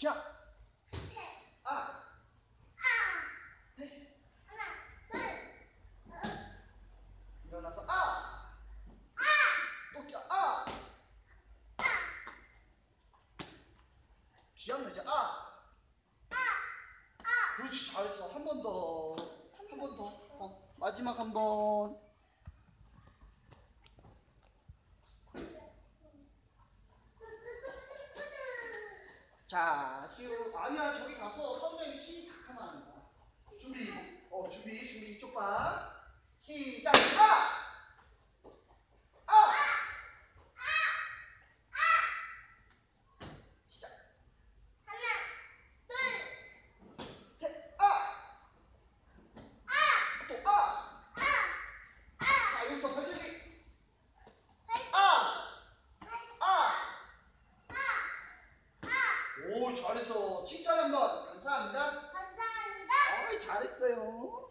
자, 아, 일어나서 아, 또 아, 귀엽네 이제 아, 그렇지 잘했어. 한 번 더, 한 번 더, 어, 마지막 한 번. 자, 시우, 아니야 저기 가서 선생님 시작하면. 준비, 어 준비, 준비 이쪽 봐. 시작, 아, 아, 시작, 셋, 아, 또 아, 자 여기서 발전기, 아, 아. 오 잘했어 칭찬 한번 감사합니다. 어이 잘했어요